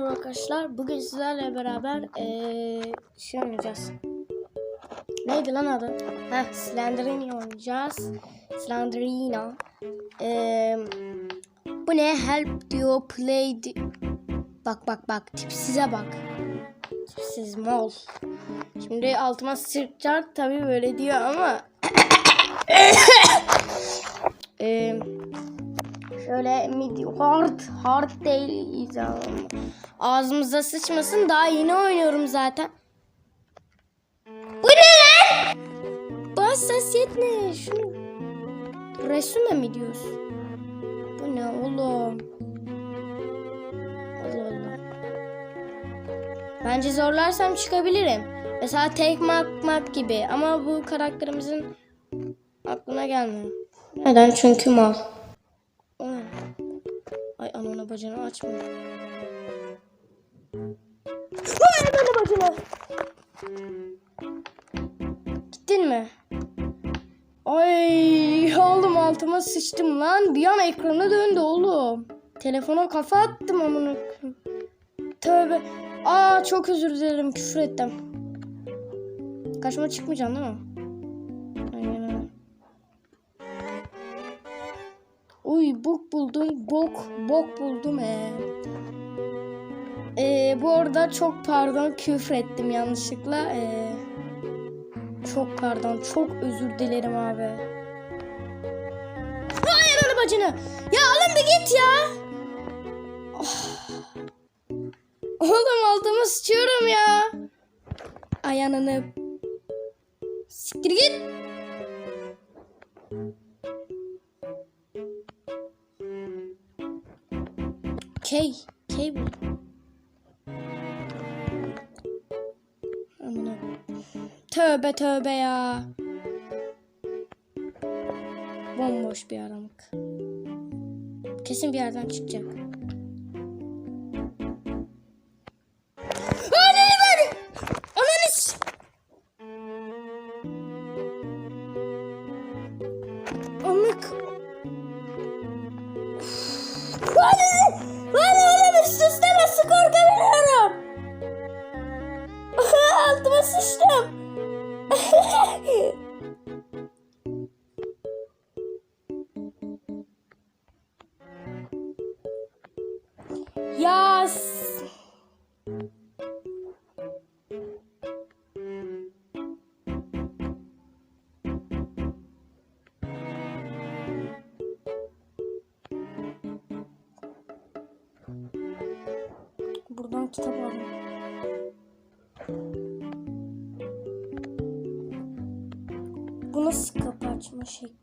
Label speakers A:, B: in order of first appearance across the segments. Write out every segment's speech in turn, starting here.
A: Merhaba arkadaşlar. Bugün sizlerle beraber eee şey oynayacağız. Neydi lan adı? Heh, Slenderina oynayacağız. Slenderina. Eee bu ne? Help diyor. Play di- Bak bak bak. Tipsize bak. Tipsiz mol. Şimdi altıma sıçacak tabii böyle diyor ama Eee Şöyle mid hard hard değil ama. Ağzımıza sıçmasın daha yeni oynuyorum zaten. Bu ne lan? Bu hassasiyet ne? Şunu resimle mi diyorsun? Bu ne oğlum? Allah Allah. Bence zorlarsam çıkabilirim. Mesela tek map map gibi ama bu karakterimizin aklına gelmiyor. Neden? Çünkü mal. Ay anana bacını açma. Ay anana bacını. Gittin mi? Ay oğlum altıma sıçtım lan. Bir an ekrana döndü oğlum. Telefona kafa attım amına. Tövbe. Aa çok özür dilerim küfür ettim. Kaçma çıkmayacaksın değil mi? Buldum. Bok. Bok buldum ee. Ee, bu arada çok pardon küfür ettim yanlışlıkla. Ee, çok pardon. Çok özür dilerim abi. Hayır anı bacını. Ya oğlum bir git ya. Oh. Oğlum altıma sıçıyorum ya. Ay ananı. Siktir git. Key. Key bu. Tövbe tövbe ya. Bomboş bir aralık. Kesin bir yerden çıkacak. S- Buradan kitap aldım. Bu nasıl kapı açma şekli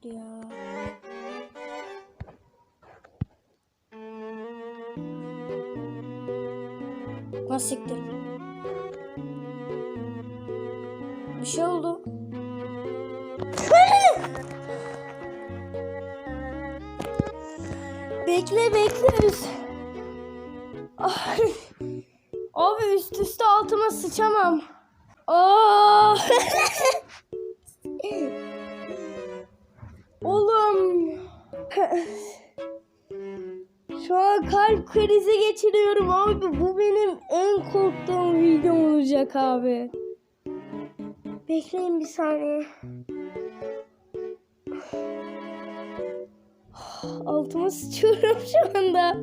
A: siktir? Bir şey oldu. bekle bekle. üst- Ay. Abi üst üste altıma sıçamam. Aa! Oğlum. Şu an kalp krizi geçiriyorum abi. Bu benim en korktuğum videom olacak abi. Bekleyin bir saniye. Altıma sıçıyorum şu anda.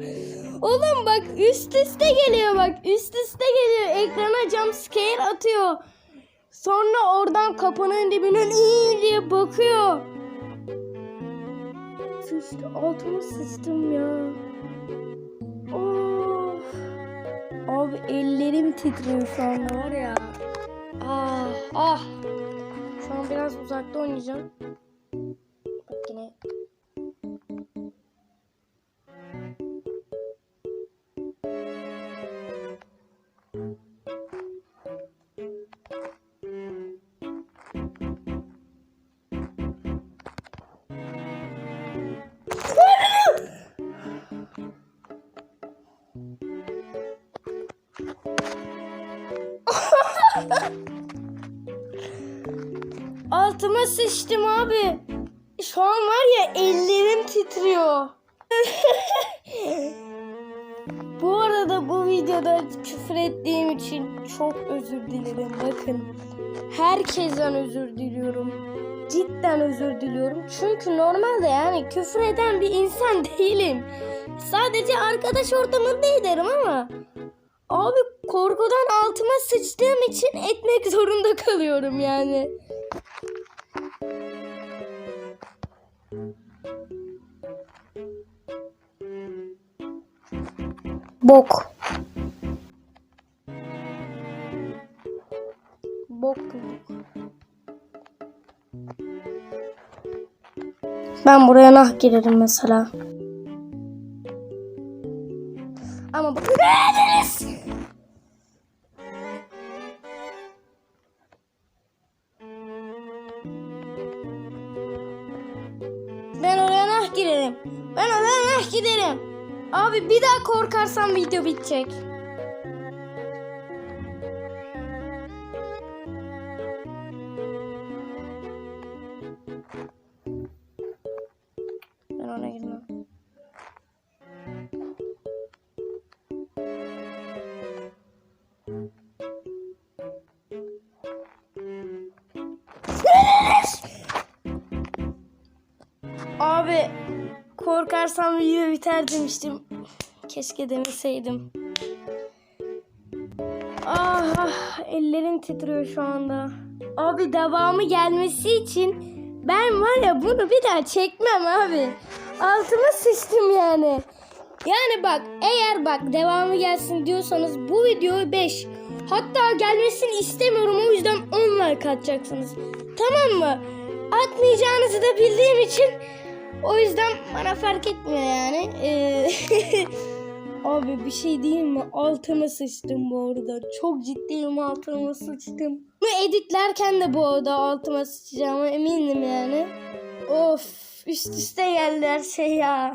A: Oğlum bak üst üste geliyor bak. Üst üste geliyor. Ekrana jump scare atıyor. Sonra oradan kapının dibinden iyi diye bakıyor. Sıçtı. Altıma sıçtım ya. Of. Abi ellerim titriyor şu anda var ya. Ah ah. Şu an biraz uzakta oynayacağım. Altıma sıçtım abi. Şu an var ya ellerim titriyor. bu arada bu video videoda küfür ettiğim için çok özür dilerim. Bakın. Herkesten özür diliyorum. Cidden özür diliyorum. Çünkü normalde yani küfür eden bir insan değilim. Sadece arkadaş ortamında ederim ama abi korkudan altıma sıçtığım için etmek zorunda kalıyorum yani. Bok. Bok. Ben buraya nah girerim mesela. Bu Ben oraya nah girerim. Ben oraya nah giderim. Abi bir daha korkarsam video bitecek. Korkarsam video biter demiştim. Keşke demeseydim. Ah, ah, ellerim titriyor şu anda. Abi devamı gelmesi için ben var ya bunu bir daha çekmem abi. Altıma sıçtım yani. Yani bak eğer bak devamı gelsin diyorsanız bu videoyu 5 hatta gelmesini istemiyorum o yüzden 10 like atacaksınız. Tamam mı? Atmayacağınızı da bildiğim için o yüzden bana fark etmiyor yani. Ee, Abi bir şey diyeyim mi? Altıma sıçtım bu arada. Çok ciddiyim altıma sıçtım. Bunu editlerken de bu arada altıma sıçacağıma eminim yani. Of üst üste geldi her şey ya.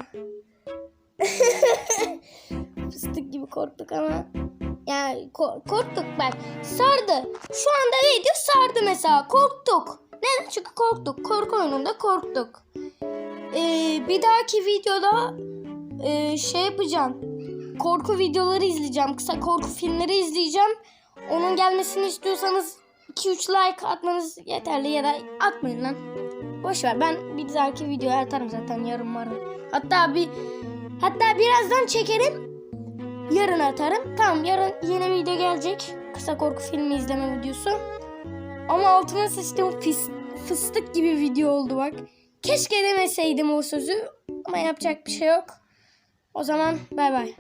A: Fıstık gibi korktuk ama. Yani ko- korktuk bak. Sardı. Şu anda video sardı mesela. Korktuk. Neden? Çünkü korktuk. Korku oyununda korktuk. Ee, bir dahaki videoda e, şey yapacağım. Korku videoları izleyeceğim. Kısa korku filmleri izleyeceğim. Onun gelmesini istiyorsanız 2-3 like atmanız yeterli ya da atmayın lan. Boş ver ben bir dahaki videoya atarım zaten yarın varım. Hatta bir hatta birazdan çekerim. Yarın atarım. Tamam yarın yeni video gelecek. Kısa korku filmi izleme videosu. Ama altıma sıçtığım fıs- fıstık gibi video oldu bak. Keşke demeseydim o sözü ama yapacak bir şey yok. O zaman bay bay.